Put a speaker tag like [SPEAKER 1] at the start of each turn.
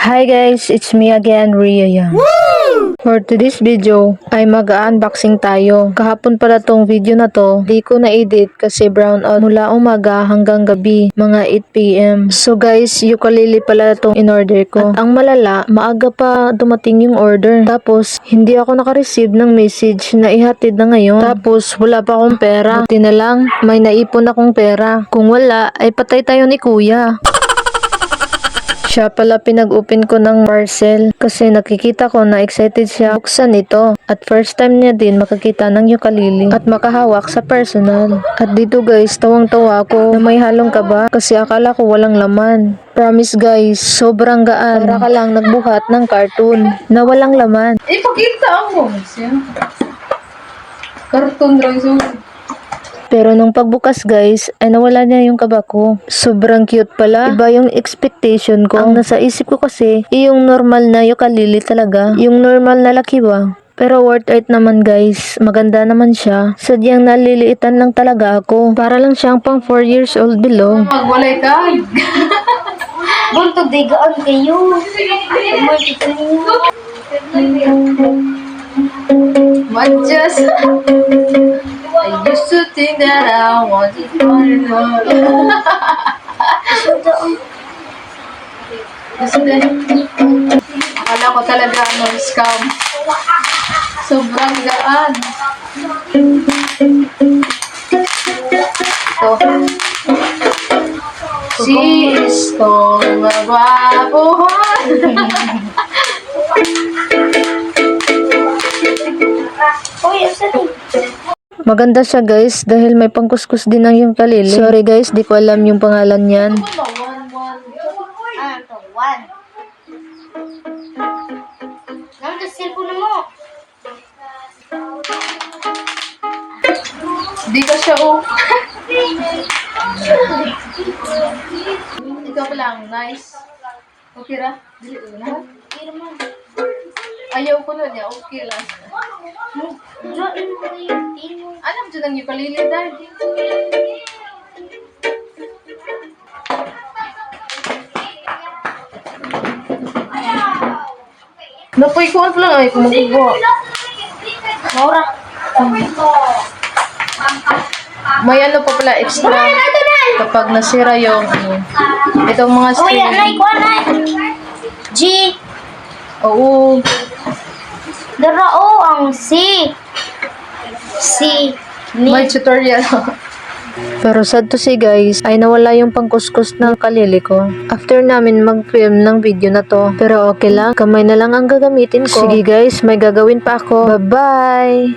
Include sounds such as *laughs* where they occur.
[SPEAKER 1] Hi guys, it's me again, Ria Yang. For today's video, ay mag-unboxing tayo. Kahapon pala tong video na to, di ko na-edit kasi brown out mula umaga hanggang gabi, mga 8pm. So guys, ukulele pala tong in-order ko. At ang malala, maaga pa dumating yung order. Tapos, hindi ako naka-receive ng message na ihatid na ngayon. Tapos, wala pa akong pera. Buti na lang, may naipon akong pera. Kung wala, ay patay tayo ni kuya. Siya pala pinag-open ko ng parcel kasi nakikita ko na excited siya buksan ito. At first time niya din makakita ng ukulele at makahawak sa personal. At dito guys, tawang-tawa ako na may halong kaba kasi akala ko walang laman. Promise guys, sobrang gaan. Para ka lang nagbuhat ng cartoon na walang laman.
[SPEAKER 2] Ipakita siya. Karton lang so.
[SPEAKER 1] Pero nung pagbukas guys, ay nawala niya yung kaba ko. Sobrang cute pala. Iba yung expectation ko. Ang nasa isip ko kasi, yung normal na ukulele talaga. Yung normal na lakiwa. Pero worth it naman guys. Maganda naman siya. Sadyang naliliitan lang talaga ako. Para lang siyang pang 4 years old below.
[SPEAKER 2] Magwalay ka. *laughs*
[SPEAKER 3] Buntog digaan kayo.
[SPEAKER 2] Madjas. I used to think that I wanted one love. Gusto din. Akala ko talaga ano, scam. Sobrang gaan. Ito. Si Isto magwapuhan.
[SPEAKER 3] Uy, asa ni?
[SPEAKER 1] Maganda siya guys dahil may pangkuskus din ng yung ukulele. Sorry guys, di ko alam yung pangalan niyan.
[SPEAKER 3] Ah.
[SPEAKER 2] Di ka siya oh. Ikaw pa lang, nice. Okay ra? Dili ko na.
[SPEAKER 3] Man.
[SPEAKER 2] Ayaw ko na niya, okay lang. Alam dyan ang ukulele dahil. Napoy ko ano lang ay kumukuha.
[SPEAKER 3] Maura.
[SPEAKER 2] May ano pa pala extra kapag nasira yung itong mga string.
[SPEAKER 3] anay ko, anay. G.
[SPEAKER 2] Oo.
[SPEAKER 3] Dara o ang C. C. Ni.
[SPEAKER 2] May tutorial.
[SPEAKER 1] Pero sad to say guys, ay nawala yung pangkuskus ng kalili ko. After namin mag-film ng video na to. Pero okay lang, kamay na lang ang gagamitin ko. Sige guys, may gagawin pa ako. Bye-bye!